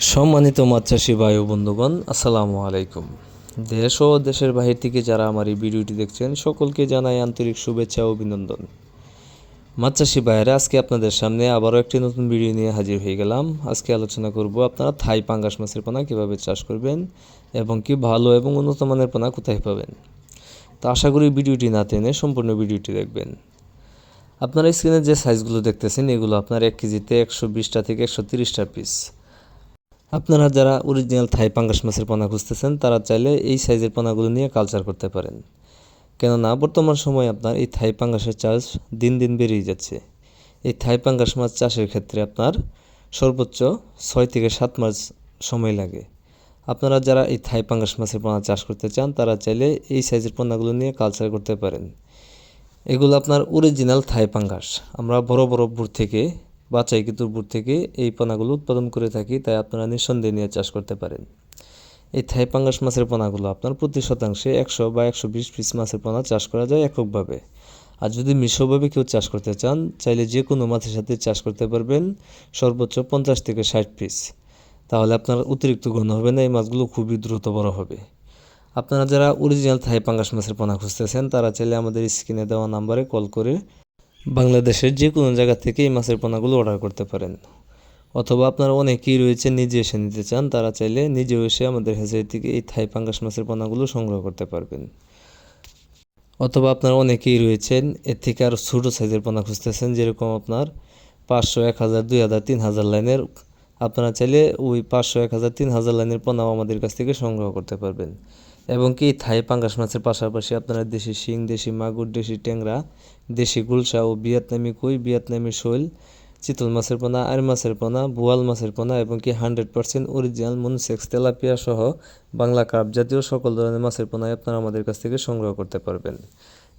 সম্মানিত মাছ চাষি ভাই ও বন্ধুগণ, আসসালামু আলাইকুম। দেশ ও দেশের বাহির থেকে যারা আমার এই ভিডিওটি দেখছেন, সকলকে জানাই আন্তরিক শুভেচ্ছা ও অভিনন্দন। মাছ চাষি ভাইয়েরা, আজকে আপনাদের সামনে আবারও একটি নতুন ভিডিও নিয়ে হাজির হয়ে গেলাম। আজকে আলোচনা করব আপনারা থাই পাঙ্গাস মাছের পোনা কীভাবে চাষ করবেন এবং কি ভালো এবং উন্নত মানের পোনা কোথায় পাবেন। তো আশা করি ভিডিওটি না টেনে সম্পূর্ণ ভিডিওটি দেখবেন। আপনারা স্ক্রিনে যে সাইজগুলো দেখতেছেন, এগুলো আপনার এক কেজিতে একশো বিশটা থেকে একশো তিরিশটা পিস আপনারা যারা অরিজিনাল থাই পাঙ্গাস মাছের পোনা খুঁজতেছেন, তারা চাইলে এই সাইজের পোনাগুলো নিয়ে কালচার করতে পারেন। কেননা, বর্তমান সময়ে আপনার এই থাই পাঙ্গাসের চাষ দিন দিন বেড়েই যাচ্ছে। এই থাই পাঙ্গাস মাছ চাষের ক্ষেত্রে আপনার সর্বোচ্চ ছয় থেকে সাত মাস সময় লাগে। আপনারা যারা এই থাই পাঙ্গাস মাছের পোনা চাষ করতে চান, তারা চাইলে এই সাইজের পোনাগুলো নিয়ে কালচার করতে পারেন। এগুলো আপনার অরিজিনাল থাই পাঙ্গাস। আমরা বড় বড় বুট থেকে কিন্তু বুট থেকে এই পোনাগুলো উৎপাদন করে থাকি, তাই আপনারা নিঃসন্দেহে নিয়ে চাষ করতে পারেন। এই থাই পাঙ্গাস মাছের পোনাগুলো আপনার প্রতি শতাংশে একশো বা একশো বিশ পিস মাছের পোনা চাষ করা যায় এককভাবে। আর যদি মিশ্রভাবে কেউ চাষ করতে চান, চাইলে যে কোনো মাছের সাথে চাষ করতে পারবেন সর্বোচ্চ পঞ্চাশ থেকে ষাট পিস। তাহলে আপনার অতিরিক্ত ঘন হবে না, এই মাছগুলো খুবই দ্রুত বড় হবে। আপনারা যারা অরিজিনাল থাই পাঙ্গাস মাছের পোনা খুঁজতেছেন, তারা চাইলে আমাদের স্ক্রিনে দেওয়া নাম্বারে কল করে বাংলাদেশের যে কোনো জায়গা থেকে এই মাছের পোনাগুলো অর্ডার করতে পারেন। অথবা আপনারা অনেকেই রয়েছে নিজে এসে নিতে চান, তারা চাইলে নিজেও এসে আমাদের হেসারি থেকে এই থাই পাঙ্গাস মাছের পোনাগুলো সংগ্রহ করতে পারবেন। অথবা আপনারা অনেকেই রয়েছেন, এর থেকে আরও ছোটো সাইজের পোনা খুঁজতেছেন, যেরকম আপনার পাঁচশো, এক হাজার, দুই হাজার, তিন হাজার লাইনের। আপনারা চাইলে ওই পাঁচশো, এক হাজার, তিন হাজার লাইনের পোনাও আমাদের কাছ থেকে সংগ্রহ করতে পারবেন। এবং কি থাই পাঙ্গাস মাছের পাশাপাশি আপনারা দেশি শিং, দেশি মাগুর, দেশি ট্যাংরা, দেশি গুলশা ও ভিয়েতনামি কই, ভিয়েতনামি শৈল, চিতল মাছের পোনা আর মাছের পোনা, বোয়াল মাছের পোনা এবং কি hundred percent original monosex tilapia সহ বাংলা কাপ জাতীয় সকল ধরনের মাছের পোনাই আপনারা আমাদের কাছ থেকে সংগ্রহ করতে পারবেন।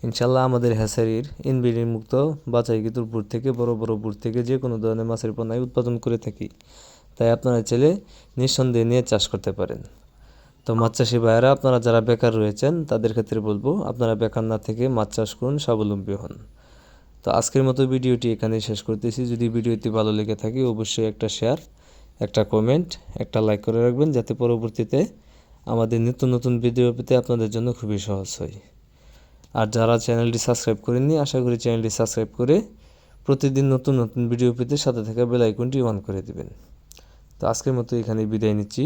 ইনশাল্লাহ আমাদের হ্যাসারির ইনব্রিডিং মুক্ত বাছাইকৃত বুট থেকে, বড় বড় বুট থেকে যে কোনো ধরনের মাছের পোনাই উৎপাদন করে থাকি। তাই আপনারা চাইলে নিঃসন্দেহে নিয়ে চাষ করতে পারেন। তো মাছ চাষি ভাইয়েরা, আপনারা যারা বেকার রয়েছেন, তাদের ক্ষেত্রে বলব, আপনারা বেকার না থেকে মাছ চাষ করুন, স্বাবলম্বী হন। তো আজকের মতো ভিডিওটি এখানেই শেষ করতেছি। যদি ভিডিওটি ভালো লেগে থাকে, অবশ্যই একটা শেয়ার একটা কমেন্ট একটা লাইক করে রাখবেন, যাতে পরবর্তীতে আমাদের নিত্য নতুন ভিডিও পেতে আপনাদের জন্য খুবই সহজ হয়। আর যারা চ্যানেলটি সাবস্ক্রাইব করেননি, আশা করি চ্যানেলটি সাবস্ক্রাইব করে প্রতিদিন নতুন নতুন ভিডিও পেতে সাথে থাকা বেল আইকনটি অন করে দেবেন। তো আজকের মতো এখানে বিদায় নিচ্ছি।